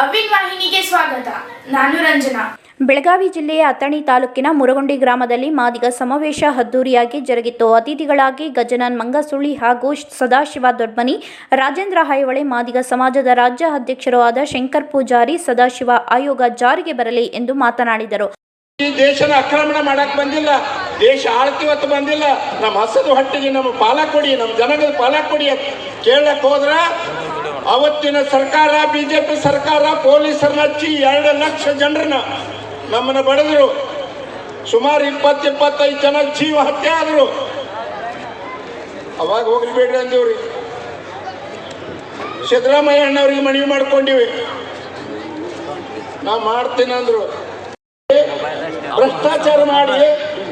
ಅವಿನ್ ವಾಹಿನಿಗೆ ಸ್ವಾಗತ. ನಾನು ರಂಜನಾ. ಬೆಳಗಾವಿ ಜಿಲ್ಲೆಯ ಅಥಣಿ ತಾಲೂಕಿನ ಮುರಗುಂಡಿ ಗ್ರಾಮದಲ್ಲಿ ಮಾದಿಗ ಸಮಾವೇಶ ಅದ್ದೂರಿಯಾಗಿ ಜರುಗಿತು. ಅತಿಥಿಗಳಾಗಿ ಗಜನನ್ ಮಂಗಸುಳಿ ಹಾಗೂ ಸದಾಶಿವ ದೊಡ್ಮನಿ ರಾಜೇಂದ್ರ ಹೈವಳೆ ಮಾದಿಗ ಸಮಾಜದ ರಾಜ್ಯ ಅಧ್ಯಕ್ಷರೂ ಆದ ಶಂಕರ್ ಪೂಜಾರಿ ಸದಾಶಿವ ಆಯೋಗ ಜಾರಿಗೆ ಬರಲಿ ಎಂದು ಮಾತನಾಡಿದರು. ಈ ದೇಶನ ಆಕ್ರಮಣ ಮಾಡಕ್ ಬಂದಿಲ್ಲ. ದೇಶ ಆಳ್ತಿವತ್ತು ಬಂದಿಲ್ಲ. ನಮ್ಮ ಹಸದು ಹಟ್ಟಿಗೆ ನಮ್ಮ ಪಾಲ ಕೊಡಿ ನಮ್ಮ ಜನಗಳ ಪಾಲ ಕೊಡಿ ಕೇಳಕ್ ಹೋದ್ರ ಅವತ್ತಿನ ಸರ್ಕಾರ, ಬಿಜೆಪಿ ಸರ್ಕಾರ, ಪೊಲೀಸರನ್ನ ಹಚ್ಚಿ ಎರಡು ಲಕ್ಷ ಜನರನ್ನ ನಮ್ಮನ್ನ ಬಡಿದ್ರು. ಸುಮಾರು ಇಪ್ಪತ್ತು ಇಪ್ಪತ್ತೈದು ಜನ ಜೀವ ಹತ್ಯೆ ಆದ್ರು. ಅವಾಗ ಹೋಗ್ಲಿ ಬೇಡ್ರಿ ಅಂದಿವ್ರಿ. ಸಿದ್ದರಾಮಯ್ಯ ಅಣ್ಣವ್ರಿಗೆ ಮನವಿ ಮಾಡ್ಕೊಂಡಿವಿ. ನಾ ಮಾಡ್ತೀನಿ ಅಂದ್ರು. ಭ್ರಷ್ಟಾಚಾರ ಮಾಡಿ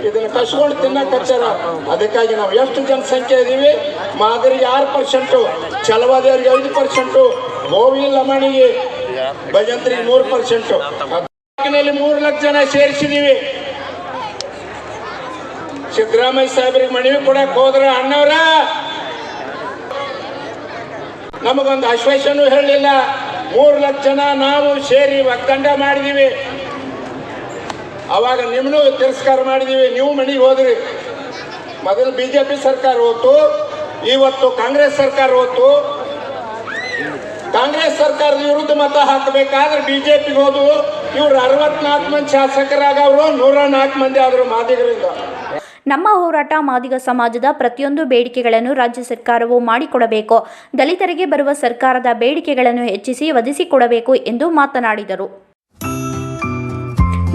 ಇದನ್ನ ಕಸ್ಕೊಂಡು ತಿನ್ನಕ್ ಹಚ್ಚಾರ. ಅದಕ್ಕಾಗಿ ನಾವು ಎಷ್ಟು ಜನಸಂಖ್ಯೆ ಇದೀವಿ? ಮಾದರಿಗೆ ಆರು ಪರ್ಸೆಂಟು ಚಲವಾದಿಯರಿಗೆ ಐದು ಪರ್ಸೆಂಟು ಗೋವಿ ಲಮಣಿಗೆ ಭಜಂತ್ರಿಗೆ ಮೂರು ಪರ್ಸೆಂಟು ಮೂರು ಲಕ್ಷ ಜನ ಸೇರಿಸಿದೀವಿ. ಸಿದ್ದರಾಮಯ್ಯ ಸಾಹೇಬ್ರಿಗೆ ಮನವಿ ಕೊಡಕ್ ಹೋದ್ರ ಅಣ್ಣವ್ರ, ನಮಗೊಂದು ಆಶ್ವಾಸನೂ ಹೇಳಲಿಲ್ಲ. ಮೂರು ಲಕ್ಷ ಜನ ನಾವು ಸೇರಿ ಒಕ್ಕಂಡ ಮಾಡಿದೀವಿ. ಅವಾಗ ನಿಮ್ಮನ್ನು ತಿರಸ್ಕಾರ ಮಾಡಿದೀವಿ, ನೀವು ಮನೆಗೆ ಹೋದ್ರಿ. ಮೊದಲು ಬಿಜೆಪಿ ಸರ್ಕಾರ ಹೋತು ಇವತ್ತು ಕಾಂಗ್ರೆಸ್ ಸರ್ಕಾರ ಹೋತು ಕಾಂಗ್ರೆಸ್ ಸರ್ಕಾರದ ವಿರುದ್ಧ ಮತ ಹಾಕಬೇಕಾದ್ರೆ ಬಿಜೆಪಿಗೆ ಹೋದು. ಇವ್ರು ಅರವತ್ನಾಲ್ಕು ಮಂದಿ ಶಾಸಕರಾಗವ್ರು ನೂರ ನಾಲ್ಕು ಮಂದಿ ಆದ್ರು ಮಾದಿಗರಿಂದ. ನಮ್ಮ ಹೋರಾಟ ಮಾದಿಗ ಸಮಾಜದ ಪ್ರತಿಯೊಂದು ಬೇಡಿಕೆಗಳನ್ನು ರಾಜ್ಯ ಸರ್ಕಾರವು ಮಾಡಿಕೊಡಬೇಕು. ದಲಿತರಿಗೆ ಬರುವ ಸರ್ಕಾರದ ಬೇಡಿಕೆಗಳನ್ನು ಹೆಚ್ಚಿಸಿ ಒದಗಿಸಿಕೊಡಬೇಕು ಎಂದು ಮಾತನಾಡಿದರು.